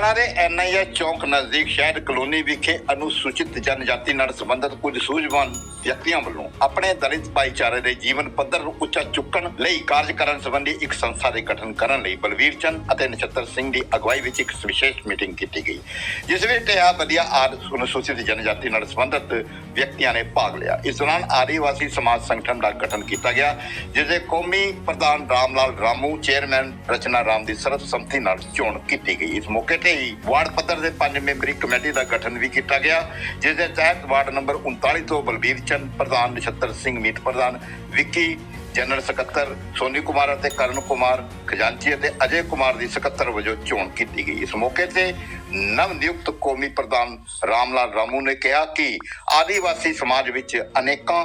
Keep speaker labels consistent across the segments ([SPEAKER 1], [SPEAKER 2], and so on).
[SPEAKER 1] ਪਟਿਆਲਾ ਦੇ ਐਨਆਈਏ ਚੌਂਕ ਨਜ਼ਦੀਕ ਸ਼ਹਿਰ ਕਲੋਨੀ ਵਿਖੇ ਅਨੁਸੂਚਿਤ ਜਨਜਾਤੀ ਨਾਲ ਸੰਬੰਧਿਤ ਕੁਝ ਸੂਝਵਾਨ ਵਿਅਕਤੀਆਂ ਵੱਲੋਂ ਆਪਣੇ ਦਲਿਤ ਭਾਈਚਾਰੇ ਦੇ ਜੀਵਨ ਪੱਧਰ ਨੂੰ ਉੱਚਾ ਚੁੱਕਣ ਲਈ ਕਾਰਜ ਕਰਨ ਸੰਬੰਧੀ ਇੱਕ ਸੰਸਥਾ ਦੇ ਗਠਨ ਕਰਨ ਲਈ ਬਲਵੀਰ ਚੰਦ ਅਤੇ ਨਛੱਤਰ ਸਿੰਘ ਦੀ ਅਗਵਾਈ ਵਿੱਚ ਇੱਕ ਵਿਸ਼ੇਸ਼ ਮੀਟਿੰਗ ਕੀਤੀ ਗਈ, ਜਿਸ ਵਿੱਚ ਟਿਆ ਵਧੀਆ ਆਦ ਅਨੁਸੂਚਿਤ ਜਨਜਾਤੀ ਨਾਲ ਸੰਬੰਧਿਤ ਵਿਅਕਤੀਆਂ ਨੇ ਭਾਗ ਲਿਆ। ਇਸ ਦੌਰਾਨ ਆਦੀਵਾਸੀ ਸਮਾਜ ਸੰਗਠਨ ਦਾ ਗਠਨ ਕੀਤਾ ਗਿਆ ਜਿਸ ਦੇ ਕੌਮੀ ਪ੍ਰਧਾਨ ਰਾਮ ਲਾਲ ਰਾਮੂ, ਚੇਅਰਮੈਨ ਰਚਨਾ ਰਾਮ ਦੀ ਸਰਬਸੰਮਤੀ ਨਾਲ ਚੋਣ ਕੀਤੀ ਗਈ। ਇਸ ਮੌਕੇ ਤੇ ਹੀ ਵਾਰਡ ਪੱਧਰ ਦੇ ਪੰਜ ਮੈਂਬਰੀ ਕਮੇਟੀ ਦਾ ਗਠਨ ਵੀ ਕੀਤਾ ਗਿਆ, ਜਿਸ ਦੇ ਤਹਿਤ ਵਾਰਡ ਨੰਬਰ 39 ਤੋਂ ਬਲਬੀਰ ਚੰਦ ਪ੍ਰਧਾਨ, ਨਛੱਤਰ ਸਿੰਘ ਮੀਤ ਪ੍ਰਧਾਨ, ਵਿੱਕੀ, ਜਨਰਲ ਸਕੱਤਰ ਸੋਨੀ ਕੁਮਾਰ ਅਤੇ ਕਰਨ ਕੁਮਾਰ ਖਜ਼ਾਨਚੀ ਅਤੇ ਅਜੇ ਕੁਮਾਰ ਦੀ ਸਕੱਤਰ ਵਜੋਂ ਚੋਣ ਕੀਤੀ ਗਈ। ਇਸ ਮੌਕੇ ਤੇ ਨਵ ਨਿਯੁਕਤ ਕੌਮੀ ਪ੍ਰਧਾਨ ਰਾਮ ਲਾਲ ਰਾਮੂ ਨੇ ਕਿਹਾ ਕਿ ਆਦੀਵਾਸੀ ਸਮਾਜ ਵਿੱਚ ਅਨੇਕਾਂ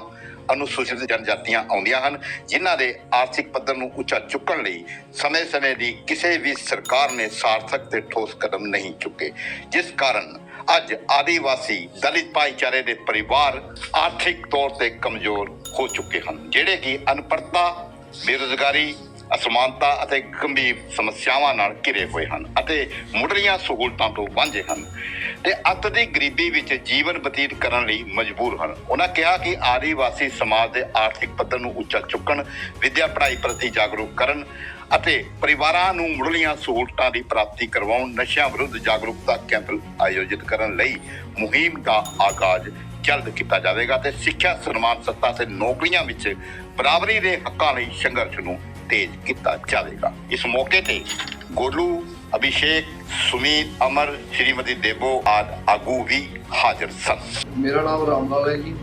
[SPEAKER 1] ਅਨੁਸੂਚਿਤ ਜਨਜਾਤੀਆਂ ਆਉਂਦੀਆਂ ਹਨ, ਜਿਨ੍ਹਾਂ ਦੇ ਆਰਥਿਕ ਪੱਧਰ ਨੂੰ ਉੱਚਾ ਚੁੱਕਣ ਲਈ ਸਮੇਂ-ਸਮੇਂ ਦੀ ਕਿਸੇ ਵੀ ਸਰਕਾਰ ਨੇ ਸਾਰਥਕ ਤੇ ਠੋਸ ਕਦਮ ਨਹੀਂ ਚੁੱਕੇ। ਜਿਸ ਕਾਰਨ ਅੱਜ ਆਦੀਵਾਸੀ ਦਲਿਤ ਭਾਈਚਾਰੇ ਦੇ ਪਰਿਵਾਰ ਆਰਥਿਕ ਤੌਰ ਤੇ ਕਮਜ਼ੋਰ ਹੋ ਚੁੱਕੇ ਹਨ, ਜਿਹੜੇ ਕਿ ਅਨਪੜਤਾ ਬੇਰੁਜ਼ਗਾਰੀ ਅਸਮਾਨਤਾ ਅਤੇ ਗੰਭੀਰ ਸਮੱਸਿਆਵਾਂ ਨਾਲ ਘਿਰੇ ਹੋਏ ਹਨ ਅਤੇ ਮੁੱਢਲੀਆਂ ਸਹੂਲਤਾਂ ਤੋਂ ਵਾਂਝੇ ਹਨ ਤੇ ਅੱਤ ਦੀ ਗਰੀਬੀ ਵਿੱਚ ਜੀਵਨ ਬਤੀਤ ਕਰਨ ਲਈ ਮਜਬੂਰ ਹਨ। ਉਹਨਾਂ ਕਿਹਾ ਕਿ ਆਦੀਵਾਸੀ ਸਮਾਜ ਦੇ ਆਰਥਿਕ ਪੱਧਰ ਨੂੰ ਉੱਚਾ ਚੁੱਕਣ, ਵਿਦਿਆ ਪੜ੍ਹਾਈ ਪ੍ਰਤੀ ਜਾਗਰੂਕ ਕਰਨ ਅਤੇ ਪਰਿਵਾਰਾਂ ਨੂੰ ਮੁੱਢਲੀਆਂ ਸਹੂਲਤਾਂ ਦੀ ਪ੍ਰਾਪਤੀ ਕਰਵਾਉਣ, ਨਸ਼ਿਆਂ ਵਿਰੁੱਧ ਜਾਗਰੂਕਤਾ ਕੈਂਪ ਆਯੋਜਿਤ ਕਰਨ ਲਈ ਮੁਹਿੰਮ ਦਾ ਆਗਾਜ਼ ਜਲਦ ਕੀਤਾ ਜਾਵੇਗਾ ਤੇ ਸਿੱਖਿਆ ਸਨਮਾਨ ਸੱਤਾ ਤੇ ਨੌਕਰੀਆਂ ਵਿੱਚ ਬਰਾਬਰੀ ਦੇ ਹੱਕਾਂ ਲਈ ਸੰਘਰਸ਼ ਨੂੰ ਤੇਜ਼ ਕੀਤਾ ਜਾਵੇਗਾ। ਇਸ ਮੌਕੇ ਤੇ ਗੋਲੂ ਅਭਿਸ਼ੇਕ ਸੁਮੀਤ ਅਮਰ ਸ਼੍ਰੀਮਤੀ ਦੇਬੋ ਆਦ ਆਗੂ ਵੀ ਹਾਜ਼ਰ ਸਨ।
[SPEAKER 2] ਮੇਰਾ ਨਾਮ ਰਾਮਲਾਲ ਹੈ ਜੀ।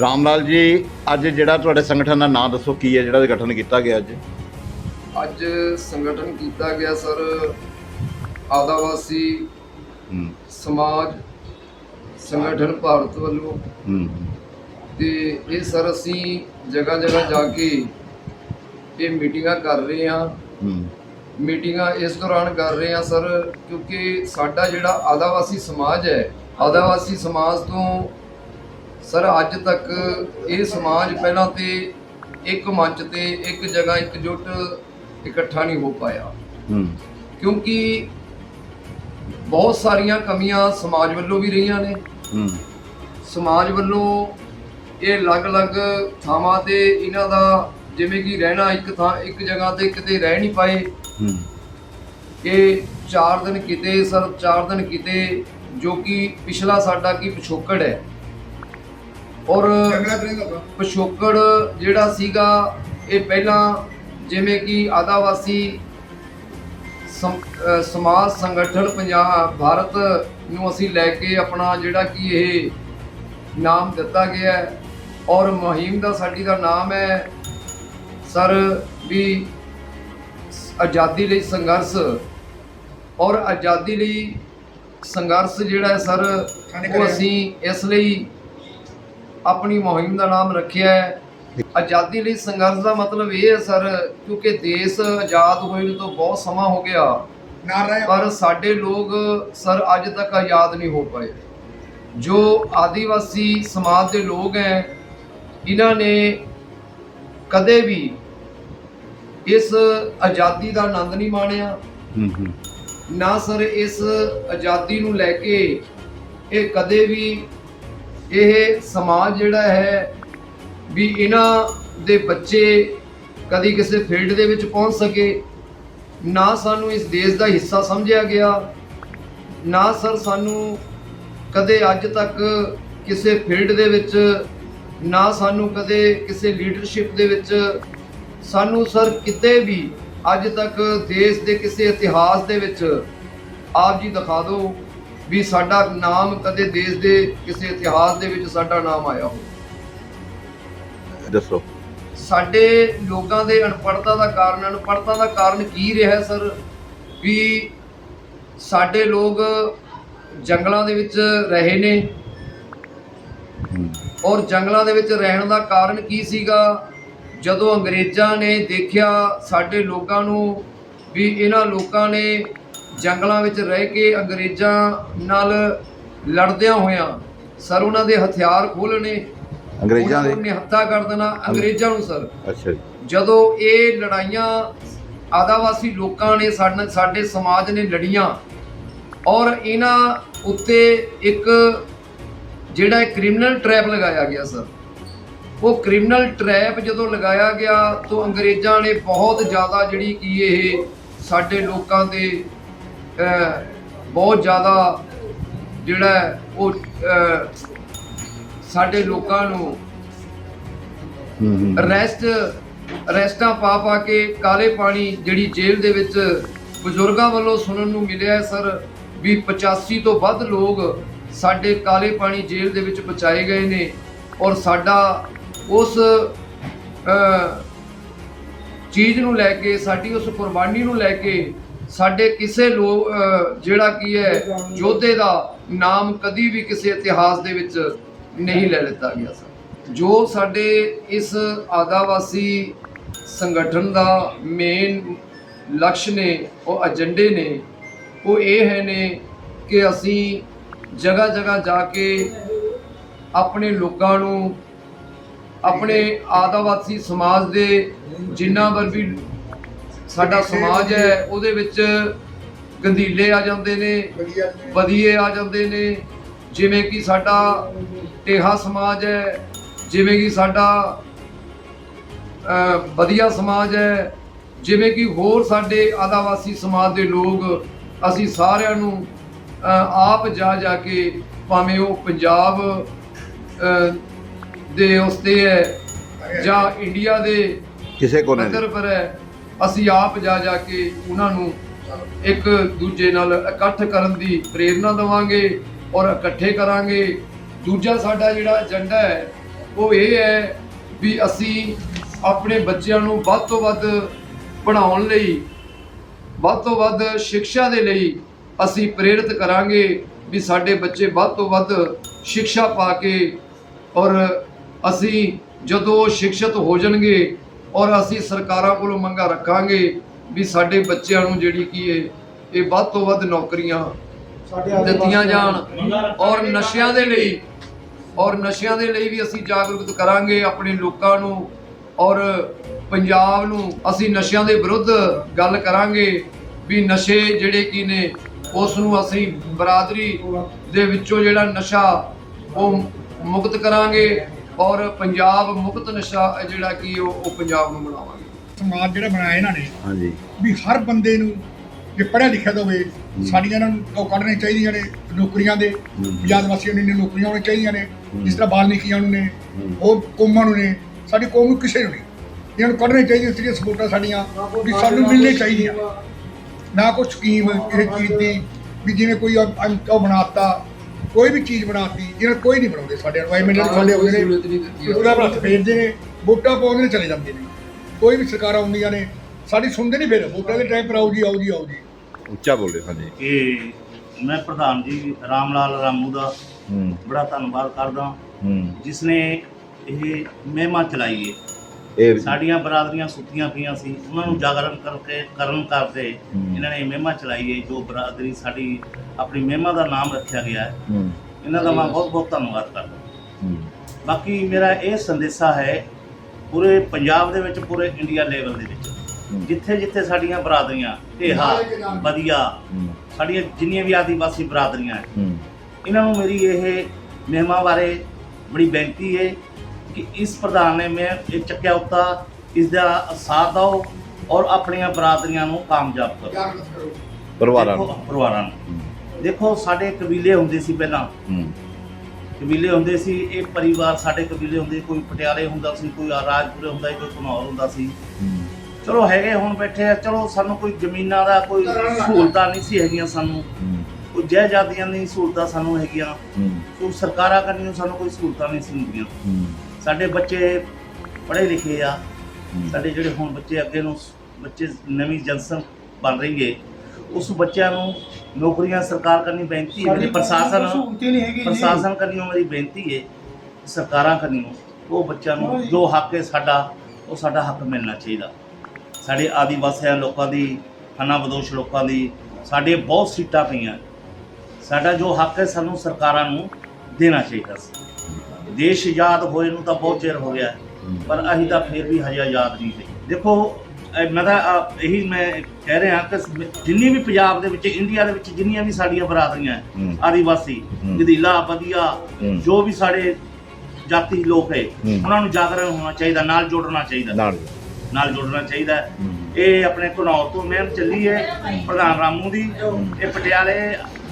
[SPEAKER 3] ਰਾਮ ਲਾਲ ਜੀ ਅੱਜ ਜਿਹੜਾ ਤੁਹਾਡੇ ਸੰਗਠਨ ਦਾ ਨਾਮ ਦੱਸੋ ਕੀ ਹੈ ਜਿਹੜਾ ਇਹ ਗਠਨ ਕੀਤਾ ਗਿਆ ਅੱਜ?
[SPEAKER 2] ਅੱਜ ਸੰਗਠਨ ਕੀਤਾ ਗਿਆ ਸਰ ਆਦਾਵਾਸੀ ਸਮਾਜ ਸੰਗਠਨ ਭਾਰਤ ਵੱਲੋਂ। ਤੇ ਇਹ ਸਰ ਅਸੀਂ ਜਗ੍ਹਾ ਜਗ੍ਹਾ ਜਾ ਕੇ ਇਹ ਮੀਟਿੰਗਾਂ ਕਰ ਰਹੇ ਹਾਂ।
[SPEAKER 3] ਹੂੰ।
[SPEAKER 2] ਮੀਟਿੰਗਾਂ ਇਸ ਦੌਰਾਨ ਕਰ ਰਹੇ ਹਾਂ ਸਰ ਕਿਉਂਕਿ ਸਾਡਾ ਜਿਹੜਾ ਆਦਾਵਾਸੀ ਸਮਾਜ ਹੈ ਆਦਾਵਾਸੀ ਸਮਾਜ ਤੋਂ ਸਰ ਅੱਜ ਤੱਕ ਇਹ ਸਮਾਜ ਪਹਿਲਾਂ ਤੇ ਇੱਕ ਮੰਚ ਤੇ ਇੱਕ ਜਗ੍ਹਾ ਇਕਜੁੱਟ ਇਕੱਠਾ ਨਹੀਂ ਹੋ ਪਾਇਆ।
[SPEAKER 3] ਹੂੰ।
[SPEAKER 2] ਕਿਉਂਕਿ ਬਹੁਤ ਸਾਰੀਆਂ ਕਮੀਆਂ ਸਮਾਜ ਵੱਲੋਂ ਵੀ ਰਹੀਆਂ ਨੇ।
[SPEAKER 3] ਹੂੰ।
[SPEAKER 2] ਸਮਾਜ ਵੱਲੋਂ ਇਹ ਅਲੱਗ-ਅਲੱਗ ਥਾਵਾਂ ਤੇ ਇਹਨਾਂ ਦਾ ਜਿਵੇਂ ਕਿ ਰਹਿਣਾ ਇੱਕ ਥਾਂ ਇੱਕ ਜਗ੍ਹਾ ਤੇ ਕਿਤੇ ਰਹਿ ਨਹੀਂ ਪਾਏ।
[SPEAKER 3] ਹੂੰ।
[SPEAKER 2] ਇਹ 4 ਦਿਨ ਕਿਤੇ ਸਰ 4 ਦਿਨ ਕਿਤੇ ਜੋ ਕਿ ਪਿਛਲਾ ਸਾਡਾ ਕੀ ਪਿਛੋਕੜ ਹੈ। ਔਰ ਪਿਛੋਕੜ ਜਿਹੜਾ ਸੀਗਾ ਇਹ ਪਹਿਲਾਂ ਜਿਵੇਂ ਕਿ ਆਦਾਵਾਸੀ ਸਮਾਜ ਸੰਗਠਨ ਪੰਜਾਬ ਭਾਰਤ ਨੂੰ ਅਸੀਂ ਲੈ ਕੇ ਆਪਣਾ ਜਿਹੜਾ ਕਿ ਇਹ ਨਾਮ ਦਿੱਤਾ ਗਿਆ ਔਰ ਮੁਹਿੰਮ ਦਾ ਸਾਡੀ ਦਾ ਨਾਮ ਹੈ ਸਰ ਵੀ ਆਜ਼ਾਦੀ ਲਈ ਸੰਘਰਸ਼ ਔਰ ਆਜ਼ਾਦੀ ਲਈ ਸੰਘਰਸ਼ ਜਿਹੜਾ ਹੈ ਸਰ ਉਹ ਅਸੀਂ ਇਸ ਲਈ ਆਪਣੀ ਮੁਹਿੰਮ ਦਾ ਨਾਮ ਰੱਖਿਆ ਹੈ। ਆਜ਼ਾਦੀ ਲਈ ਸੰਘਰਸ਼ ਦਾ ਮਤਲਬ ਇਹ ਹੈ ਸਰ ਕਿਉਂਕਿ ਦੇਸ਼ ਆਜ਼ਾਦ ਹੋਏ ਨੂੰ ਤਾਂ ਬਹੁਤ ਸਮਾਂ ਹੋ ਗਿਆ। ਪਰ ਸਾਡੇ ਲੋਕ ਸਰ ਅੱਜ ਤੱਕ ਆਜ਼ਾਦ ਨਹੀਂ ਹੋ ਪਾਏ। ਜੋ ਆਦੀਵਾਸੀ ਸਮਾਜ ਦੇ ਲੋਕ ਹੈ ਇਹਨਾਂ ਨੇ ਕਦੇ ਵੀ ਇਸ ਆਜ਼ਾਦੀ ਦਾ ਆਨੰਦ ਨਹੀਂ ਮਾਣਿਆ। ਨਾ ਸਰ ਇਸ ਆਜ਼ਾਦੀ ਨੂੰ ਲੈ ਕੇ ਇਹ ਕਦੇ ਵੀ ਇਹ ਸਮਾਜ ਜਿਹੜਾ ਹੈ ਵੀ ਇਹਨਾਂ ਦੇ ਬੱਚੇ ਕਦੀ ਕਿਸੇ ਫੀਲਡ ਦੇ ਵਿੱਚ ਪਹੁੰਚ ਸਕੇ। ਨਾ ਸਾਨੂੰ ਇਸ ਦੇਸ਼ ਦਾ ਹਿੱਸਾ ਸਮਝਿਆ ਗਿਆ। ਨਾ ਸਰ ਸਾਨੂੰ ਕਦੇ ਅੱਜ ਤੱਕ ਕਿਸੇ ਫੀਲਡ ਦੇ ਵਿੱਚ ਨਾ ਸਾਨੂੰ ਕਦੇ ਕਿਸੇ ਲੀਡਰਸ਼ਿਪ ਦੇ ਵਿੱਚ ਸਾਨੂੰ ਸਰ ਕਿਤੇ ਵੀ ਅੱਜ ਤੱਕ ਦੇਸ਼ ਦੇ ਕਿਸੇ ਇਤਿਹਾਸ ਦੇ ਵਿੱਚ ਆਪ ਜੀ ਦਿਖਾ ਦਿਓ ਵੀ ਸਾਡਾ ਨਾਮ ਕਦੇ ਦੇਸ਼ ਦੇ ਕਿਸੇ ਇਤਿਹਾਸ ਦੇ ਵਿੱਚ ਸਾਡਾ ਨਾਮ ਆਇਆ ਹੋ
[SPEAKER 3] ਦੱਸੋ।
[SPEAKER 2] ਸਾਡੇ ਲੋਕਾਂ ਦੇ ਅਨਪੜਤਾ ਦਾ ਕਾਰਨ ਅਨਪੜਤਾ ਦਾ ਕਾਰਨ ਕੀ ਰਿਹਾ ਸਰ? ਵੀ ਸਾਡੇ ਲੋਕ ਜੰਗਲਾਂ ਦੇ ਵਿੱਚ ਰਹੇ ਨੇ। ਔਰ ਜੰਗਲਾਂ ਦੇ ਵਿੱਚ ਰਹਿਣ ਦਾ ਕਾਰਨ ਕੀ ਸੀਗਾ? ਜਦੋਂ ਅੰਗਰੇਜ਼ਾਂ ਨੇ ਦੇਖਿਆ ਸਾਡੇ ਲੋਕਾਂ ਨੂੰ ਵੀ ਇਹਨਾਂ ਲੋਕਾਂ ਨੇ ਜੰਗਲਾਂ ਵਿੱਚ ਰਹਿ ਕੇ ਅੰਗਰੇਜ਼ਾਂ ਨਾਲ ਲੜਦਿਆਂ ਹੋਇਆਂ ਸਰ ਉਹਨਾਂ ਦੇ ਹਥਿਆਰ ਖੋਲਣੇ
[SPEAKER 3] ਅੰਗਰੇਜ਼ਾਂ
[SPEAKER 2] ਉਹਨਾਂ ਨੂੰ
[SPEAKER 3] ਦੇ
[SPEAKER 2] ਨਿਹੱਥਾ ਕਰ ਦੇਣਾ ਅੰਗਰੇਜ਼ਾਂ ਨੂੰ ਸਰ।
[SPEAKER 3] ਅੱਛਾ ਜੀ।
[SPEAKER 2] ਜਦੋਂ ਇਹ ਲੜਾਈਆਂ ਆਦਾਵਾਸੀ ਲੋਕਾਂ ਨੇ ਸਾਡੇ ਸਾਡੇ ਸਮਾਜ ਨੇ ਲੜੀਆਂ ਔਰ ਇਹਨਾਂ ਉੱਤੇ ਇੱਕ ਜਿਹੜਾ ਕ੍ਰਿਮੀਨਲ ਟ੍ਰੈਪ ਲਗਾਇਆ ਗਿਆ ਸਰ। ਉਹ ਕ੍ਰਿਮੀਨਲ ਟ੍ਰੈਪ ਜਦੋਂ ਲਗਾਇਆ ਗਿਆ ਤਾਂ ਅੰਗਰੇਜ਼ਾਂ ਨੇ ਬਹੁਤ ਜ਼ਿਆਦਾ ਜਿਹੜੀ ਕੀ ਇਹ ਸਾਡੇ ਲੋਕਾਂ ਦੇ ਬਹੁਤ ਜ਼ਿਆਦਾ ਜਿਹੜਾ ਉਹ ਸਾਡੇ ਲੋਕਾਂ ਨੂੰ ਅਰੈਸਟ ਅਰੈਸਟਾਂ ਪਾ ਪਾ ਕੇ ਕਾਲੇ ਪਾਣੀ ਜਿਹੜੀ ਜੇਲ੍ਹ ਦੇ ਵਿੱਚ ਬਜ਼ੁਰਗਾਂ ਵੱਲੋਂ ਸੁਣਨ ਨੂੰ ਮਿਲਿਆ ਸਰ ਵੀ 85 ਤੋਂ ਵੱਧ ਲੋਕ ਸਾਡੇ ਕਾਲੇ ਪਾਣੀ ਜੇਲ੍ਹ ਦੇ ਵਿੱਚ ਪਹੁੰਚਾਏ ਗਏ ਨੇ ਔਰ ਸਾਡਾ ਉਸ ਚੀਜ਼ ਨੂੰ ਲੈ ਕੇ, ਸਾਡੀ ਉਸ ਕੁਰਬਾਨੀ ਨੂੰ ਲੈ ਕੇ ਸਾਡੇ ਕਿਸੇ ਲੋਕ ਜਿਹੜਾ ਕੀ ਹੈ, ਯੋਧੇ ਦਾ ਨਾਮ ਕਦੀ ਵੀ ਕਿਸੇ ਇਤਿਹਾਸ ਦੇ ਵਿੱਚ ਨਹੀਂ ਲੈ ਲਿੱਤਾ ਗਿਆ ਸਰ ਜੋ ਸਾਡੇ ਇਸ ਆਦਾਵਾਸੀ ਸੰਗਠਨ ਦਾ ਮੇਨ ਲਕਸ਼ ਨੇ, ਉਹ ਏਜੰਡੇ ਨੇ, ਉਹ ਇਹ ਹੈ ਨੇ ਕਿ ਅਸੀਂ ਜਗ੍ਹਾ ਜਗ੍ਹਾ ਜਾ ਕੇ ਆਪਣੇ ਲੋਕਾਂ ਨੂੰ ਆਪਣੇ ਆਦਾਵਾਸੀ ਸਮਾਜ ਦੇ ਜਿੰਨਾ ਵਰ ਵੀ ਸਾਡਾ ਸਮਾਜ ਹੈ ਉਹਦੇ ਵਿੱਚ ਗੰਧੀਲੇ ਆ ਜਾਂਦੇ ਨੇ ਵਧੀਏ ਆ ਜਾਂਦੇ ਨੇ। ਜਿਵੇਂ ਕਿ ਸਾਡਾ ਟੇਹਾ ਸਮਾਜ ਹੈ ਜਿਵੇਂ ਕਿ ਸਾਡਾ ਵਧੀਆ ਸਮਾਜ ਹੈ ਜਿਵੇਂ ਕਿ ਹੋਰ ਸਾਡੇ ਆਦਾਵਾਸੀ ਸਮਾਜ ਦੇ ਲੋਕ ਅਸੀਂ ਸਾਰਿਆਂ ਨੂੰ ਆਪ ਜਾ ਜਾ ਕੇ ਭਾਵੇਂ ਉਹ ਪੰਜਾਬ ਦੇ ਉਸਤੇ ਹੈ ਜਾਂ ਇੰਡੀਆ ਦੇ
[SPEAKER 3] ਕਿਸੇ ਕੋਨੇ
[SPEAKER 2] ਪੱਧਰ ਪਰ ਹੈ ਅਸੀਂ ਆਪ ਜਾ ਜਾ ਕੇ ਉਹਨਾਂ ਨੂੰ ਇੱਕ ਦੂਜੇ ਨਾਲ ਇਕੱਠ ਕਰਨ ਦੀ ਪ੍ਰੇਰਣਾ ਦੇਵਾਂਗੇ ਔਰ ਇਕੱਠੇ ਕਰਾਂਗੇ। ਦੂਜਾ ਸਾਡਾ ਜਿਹੜਾ ਏਜੰਡਾ ਹੈ ਉਹ ਇਹ ਹੈ ਵੀ ਅਸੀਂ ਆਪਣੇ ਬੱਚਿਆਂ ਨੂੰ ਵੱਧ ਤੋਂ ਵੱਧ ਪੜ੍ਹਾਉਣ ਲਈ ਵੱਧ ਤੋਂ ਵੱਧ ਸਿੱਖਿਆ ਦੇ ਲਈ ਅਸੀਂ ਪ੍ਰੇਰਿਤ ਕਰਾਂਗੇ ਵੀ ਸਾਡੇ ਬੱਚੇ ਵੱਧ ਤੋਂ ਵੱਧ ਸਿੱਖਿਆ ਪਾ ਕੇ ਔਰ ਅਸੀਂ ਜਦੋਂ ਉਹ ਸਿੱਖਿਅਤ ਹੋ ਜਾਣਗੇ ਔਰ ਅਸੀਂ ਸਰਕਾਰਾਂ ਕੋਲੋਂ ਮੰਗਾਂ ਰੱਖਾਂਗੇ ਵੀ ਸਾਡੇ ਬੱਚਿਆਂ ਨੂੰ ਜਿਹੜੀ ਕੀ ਹੈ ਇਹ ਵੱਧ ਤੋਂ ਵੱਧ ਨੌਕਰੀਆਂ ਦਿੱਤੀਆਂ ਜਾਣ ਔਰ ਨਸ਼ਿਆਂ ਦੇ ਲਈ ਔਰ ਨਸ਼ਿਆਂ ਦੇ ਲਈ ਵੀ ਅਸੀਂ ਜਾਗਰੂਕਤ ਕਰਾਂਗੇ ਆਪਣੇ ਲੋਕਾਂ ਨੂੰ ਔਰ ਪੰਜਾਬ ਨੂੰ ਅਸੀਂ ਨਸ਼ਿਆਂ ਦੇ ਵਿਰੁੱਧ ਗੱਲ ਕਰਾਂਗੇ ਵੀ ਨਸ਼ੇ ਜਿਹੜੇ ਕੀ ਨੇ ਉਸ ਨੂੰ ਅਸੀਂ ਬਰਾਦਰੀ ਦੇ ਵਿੱਚੋਂ ਜਿਹੜਾ ਨਸ਼ਾ ਉਹ ਮੁਕਤ ਕਰਾਂਗੇ ਔਰ ਪੰਜਾਬ ਮੁਕਤ ਨਸ਼ਾ ਜਿਹੜਾ ਕੀ ਉਹ ਉਹ ਪੰਜਾਬ ਨੂੰ ਬਣਾਵਾਂਗੇ।
[SPEAKER 4] ਸਮਾਜ ਜਿਹੜਾ ਬਣਾਇਆ ਇਹਨਾਂ ਨੇ
[SPEAKER 3] ਹਾਂਜੀ।
[SPEAKER 4] ਵੀ ਹਰ ਬੰਦੇ ਨੂੰ ਜੇ ਪੜ੍ਹਿਆ ਲਿਖਿਆ ਤਾਂ ਹੋਵੇ ਸਾਡੀਆਂ ਇਹਨਾਂ ਨੂੰ ਉਹ ਕੱਢਣੇ ਚਾਹੀਦੀਆਂ ਨੇ ਨੌਕਰੀਆਂ ਦੇ। ਆਜ਼ਾਦ ਵਾਸੀਆਂ ਨੂੰ ਨੇ ਨੌਕਰੀਆਂ ਹੋਣੀਆਂ ਚਾਹੀਦੀਆਂ ਨੇ ਜਿਸ ਤਰ੍ਹਾਂ ਬਾਲਮੀਕੀਆਂ ਨੂੰ ਨੇ ਹੋਰ ਕੌਮਾਂ ਨੂੰ ਨੇ ਸਾਡੀ ਕੌਮ ਨੂੰ ਕਿਸੇ ਨੂੰ ਨਹੀਂ। ਇਹਨਾਂ ਨੂੰ ਕੱਢਣੇ ਚਾਹੀਦੀਆਂ ਜਿਹੜੀਆਂ ਸਪੋਰਟਾਂ ਸਾਡੀਆਂ ਵੀ ਸਾਨੂੰ ਮਿਲਣੇ ਚਾਹੀਦੀਆਂ। ਨਾ ਕੋਈ ਸਕੀਮ ਕਿਸੇ ਚੀਜ਼ ਦੀ ਵੀ ਜਿਵੇਂ ਕੋਈ ਉਹ ਬਣਾਤਾ ਕੋਈ ਵੀ ਚੀਜ਼ ਬਣਾਤੀ ਇਹਨਾਂ ਕੋਈ ਨਹੀਂ ਬਣਾਉਂਦੇ ਸਾਡੇ ਐਨਵਾਇਰਨਮੈਂਟ ਸਾਡੇ ਆਉਂਦੇ ਨੇ ਉਹਦਾ ਹੱਥ ਫੇਰਦੇ ਨੇ ਵੋਟਾਂ ਪਾਉਂਦੇ ਨੇ ਚਲੇ ਜਾਂਦੇ ਨੇ। ਕੋਈ ਵੀ ਸਰਕਾਰਾਂ ਆਉਂਦੀਆਂ ਨੇ ਸਾਡੀ ਸੁਣਦੇ ਨਹੀਂ ਫਿਰ ਵੋਟਾਂ ਦੇ ਟਾਈਮ ਪਰ ਆਓ ਜੀ ਆਓ ਜੀ ਆਓ ਜੀ।
[SPEAKER 3] ਉੱਚਾ ਬੋਲੇ ਹਾਂਜੀ।
[SPEAKER 5] ਕਿ ਮੈਂ ਪ੍ਰਧਾਨ ਜੀ ਰਾਮ ਲਾਲ ਰਾਮੂ ਦਾ
[SPEAKER 3] ਹੂੰ।
[SPEAKER 5] ਬੜਾ ਧੰਨਵਾਦ ਕਰਦਾ।
[SPEAKER 3] ਹੂੰ।
[SPEAKER 5] ਜਿਸ ਨੇ ਇਹ ਮਹਿਮਾ ਚਲਾਈ ਹੈ
[SPEAKER 3] ਇਹ
[SPEAKER 5] ਸਾਡੀਆਂ ਬਰਾਦਰੀਆਂ ਸੁੱਤੀਆਂ ਪਈਆਂ ਸੀ। ਉਹਨਾਂ ਨੂੰ ਜਾਗਰਣ ਕਰਕੇ ਕਰਨ ਕਰਦੇ। ਇਹਨਾਂ ਨੇ ਮਹਿਮਾ ਚਲਾਈ ਹੈ। ਜੋ ਬਰਾਦਰੀ ਸਾਡੀ ਆਪਣੀ ਮਹਿਮਾ ਦਾ ਨਾਮ ਰੱਖਿਆ ਗਿਆ ਹੈ। ਇਹਨਾਂ ਦਾ ਮੈਂ ਬਹੁਤ ਬਹੁਤ ਧੰਨਵਾਦ ਕਰਦਾ ਬਾਕੀ ਮੇਰਾ ਇਹ ਸੰਦੇਸ਼ਾ ਹੈ ਪੂਰੇ ਪੰਜਾਬ ਦੇ ਵਿੱਚ ਪੂਰੇ ਇੰਡੀਆ ਲੈਵਲ ਦੇ ਵਿੱਚ। ਜਿੱਥੇ ਜਿੱਥੇ ਸਾਡੀਆਂ ਬਰਾਦਰੀਆਂ ਢੇਹਾ ਵਧੀਆ ਸਾਡੀਆਂ ਜਿੰਨੀਆਂ ਵੀ ਆਦੀਵਾਸੀ ਬਰਾਦਰੀਆਂ ਹੂੰ। ਇਹਨਾਂ ਨੂੰ ਮੇਰੀ ਇਹ ਮਹਿਮਾ ਬਾਰੇ ਬੜੀ ਬੇਨਤੀ ਹੈ ਕਿ ਇਸ ਪ੍ਰਧਾਨ ਨੇ ਮੈਂ ਇਹ ਚੱਕਿਆ ਉੱਤਾ ਇਸ ਦਾ ਸਾਥ ਦਿਓ ਔਰ ਆਪਣੀਆਂ ਬਰਾਦਰੀਆਂ ਨੂੰ ਕਾਮਯਾਬ ਕਰੋ।
[SPEAKER 3] ਪਰਿਵਾਰਾਂ ਨੂੰ।
[SPEAKER 5] ਪਰਿਵਾਰਾਂ ਨੂੰ। ਦੇਖੋ ਸਾਡੇ ਕਬੀਲੇ ਹੁੰਦੇ ਸੀ ਪਹਿਲਾਂ। ਕਬੀਲੇ ਹੁੰਦੇ ਸੀ ਇਹ ਪਰਿਵਾਰ ਸਾਡੇ ਕਬੀਲੇ ਹੁੰਦੇ ਕੋਈ ਪਟਿਆਲੇ ਹੁੰਦਾ ਸੀ ਕੋਈ ਰਾਜਪੁਰੇ ਹੁੰਦਾ ਸੀ ਕੋਈ ਘਨੌਰ ਹੁੰਦਾ ਸੀ। ਚਲੋ ਹੈਗੇ ਹੁਣ ਬੈਠੇ ਆ ਚਲੋ ਸਾਨੂੰ ਕੋਈ ਜ਼ਮੀਨਾਂ ਦਾ ਕੋਈ ਸਹੂਲਤਾਂ ਨਹੀਂ ਸੀ ਹੈਗੀਆਂ ਸਾਨੂੰ। ਕੋਈ ਜਾਇਦਾਦੀਆਂ ਦੀ ਸਹੂਲਤਾਂ ਸਾਨੂੰ ਹੈਗੀਆਂ। ਕੋਈ ਸਰਕਾਰਾਂ ਕਰਨੀਆਂ ਸਾਨੂੰ ਕੋਈ ਸਹੂਲਤਾਂ ਨਹੀਂ ਸੀ ਹੁੰਦੀਆਂ।
[SPEAKER 3] ਹੂੰ।
[SPEAKER 5] ਸਾਡੇ ਬੱਚੇ ਪੜ੍ਹੇ ਲਿਖੇ ਆ। ਸਾਡੇ ਜਿਹੜੇ ਹੁਣ ਬੱਚੇ ਅੱਗੇ ਨੂੰ ਬੱਚੇ ਨਵੀਂ ਜਨਸਨ ਬਣ ਰਹੀ ਹੈ ਉਸ ਬੱਚਿਆਂ ਨੂੰ ਨੌਕਰੀਆਂ ਸਰਕਾਰ ਕਰਨੀ ਬੇਨਤੀ ਹੈ। ਮੇਰੀ ਪ੍ਰਸ਼ਾਸਨ ਪ੍ਰਸ਼ਾਸਨ ਕਰਨੀਓ ਮੇਰੀ ਬੇਨਤੀ ਹੈ ਸਰਕਾਰਾਂ ਕਰਨੀਓ। ਉਹ ਬੱਚਿਆਂ ਨੂੰ ਜੋ ਹੱਕ ਹੈ ਸਾਡਾ ਉਹ ਸਾਡਾ ਹੱਕ ਮਿਲਣਾ ਚਾਹੀਦਾ। ਸਾਡੇ ਆਦੀਵਾਸੀਆਂ ਲੋਕਾਂ ਦੀ ਹਨਾ ਬਦੋਸ਼ ਲੋਕਾਂ ਦੀ ਸਾਡੇ ਬਹੁਤ ਸੀਟਾਂ ਪਈਆਂ। ਸਾਡਾ ਜੋ ਹੱਕ ਹੈ ਸਾਨੂੰ ਸਰਕਾਰਾਂ ਨੂੰ ਦੇਣਾ ਚਾਹੀਦਾ ਸੀ। ਦੇਸ਼ ਆਜ਼ਾਦ ਹੋਏ ਨੂੰ ਤਾਂ ਬਹੁਤ ਚਿਰ ਹੋ ਗਿਆ ਹੈ, ਪਰ ਅਸੀਂ ਤਾਂ ਫਿਰ ਵੀ ਹਜੇ ਆਜ਼ਾਦ ਨਹੀਂ ਹੈ ਦੇਖੋ ਮੈਂ ਤਾਂ ਇਹੀ ਮੈਂ ਕਹਿ ਰਿਹਾ ਕਿ ਜਿੰਨੀ ਵੀ ਪੰਜਾਬ ਦੇ ਵਿੱਚ ਇੰਡੀਆ ਦੇ ਵਿੱਚ ਜਿੰਨੀਆਂ ਵੀ ਸਾਡੀਆਂ ਬਰਾਦਰੀਆਂ
[SPEAKER 3] ਹੂੰ।
[SPEAKER 5] ਹੈ ਆਦੀਵਾਸੀ
[SPEAKER 3] ਹੂੰ।
[SPEAKER 5] ਗਦੀਲਾ ਵਧੀਆ
[SPEAKER 3] ਹੂੰ।
[SPEAKER 5] ਜੋ ਵੀ ਸਾਡੇ ਜਾਤੀ ਲੋਕ ਹੈ
[SPEAKER 3] ਹੂੰ।
[SPEAKER 5] ਉਹਨਾਂ ਨੂੰ ਜਾਗਰਣ ਹੋਣਾ ਚਾਹੀਦਾ ਨਾਲ ਜੋੜਨਾ ਚਾਹੀਦਾ
[SPEAKER 3] ਨਾਲ
[SPEAKER 5] ਨਾਲ ਜੋੜਨਾ ਚਾਹੀਦਾ ਹੈ।
[SPEAKER 3] ਹੂੰ।
[SPEAKER 5] ਇਹ ਆਪਣੇ ਘਨੌਰ ਤੋਂ ਮਿਹਨਤ ਚੱਲੀ ਹੈ ਪ੍ਰਧਾਨ ਰਾਮੂ ਦੀ ਇਹ ਪਟਿਆਲੇ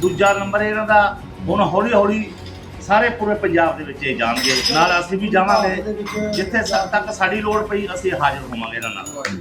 [SPEAKER 5] ਦੂਜਾ ਨੰਬਰ ਇਹਨਾਂ ਦਾ ਹੁਣ ਹੌਲੀ ਹੌਲੀ ਸਾਰੇ ਪੂਰੇ ਪੰਜਾਬ ਦੇ ਵਿੱਚ ਇਹ ਜਾਣਗੇ। ਨਾਲ ਅਸੀਂ ਵੀ ਜਾਵਾਂਗੇ। ਜਿੱਥੇ ਸ- ਤੱਕ ਸਾਡੀ ਲੋੜ ਪਈ ਅਸੀਂ ਹਾਜ਼ਰ ਹੋਵਾਂਗੇ ਇਹਨਾਂ ਨਾਲ।